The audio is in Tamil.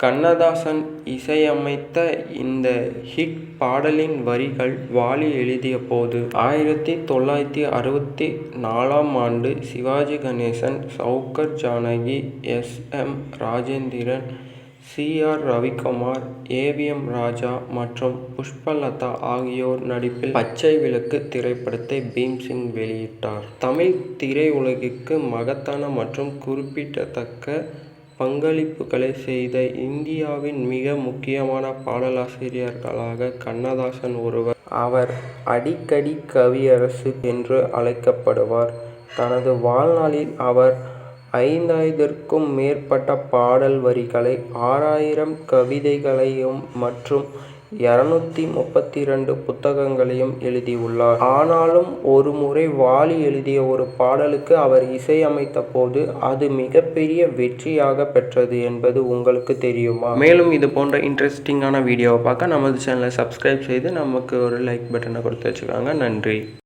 கண்ணதாசன் இசையமைத்த இந்த ஹிட் பாடலின் வரிகள் வாலி எழுதியபோது ஆயிரத்தி தொள்ளாயிரத்தி அறுபத்தி நாலாம் ஆண்டு Sivaji Ganesan Sowcar Janaki S. M. Rajendran C. R. Ravikumar A. V. M. Raja மற்றும் புஷ்பலதா ஆகியோர் நடிப்பில் பச்சை விளக்கு திரைப்படத்தை பீம்சிங் வெளியிட்டார். தமிழ் திரையுலகிற்கு மகத்தான மற்றும் குறிப்பிடத்தக்க பங்களிப்புகளை செய்த இந்தியாவின் மிக முக்கியமான பாடலாசிரியர்களாக கண்ணதாசன் ஒருவர். அவர் அடிக்கடி கவியரசு என்று அழைக்கப்படுவார். தனது வாழ்நாளில் அவர் ஐந்தாயிரத்திற்கும் மேற்பட்ட பாடல் வரிகளை ஆறாயிரம் கவிதைகளையும் மற்றும் இரநூத்தி முப்பத்தி ரெண்டு புத்தகங்களையும் எழுதியுள்ளார். ஆனாலும் ஒரு முறை வாலி எழுதிய ஒரு பாடலுக்கு அவர் இசையமைத்தபோது அது மிகப்பெரிய வெற்றியாக பெற்றது என்பது உங்களுக்கு தெரியுமா? மேலும் இது போன்ற இன்ட்ரெஸ்டிங்கான வீடியோவை பார்க்க நமது சேனலை சப்ஸ்கிரைப் செய்து நமக்கு ஒரு லைக் பட்டனை கொடுத்து வச்சுக்கோங்க. நன்றி.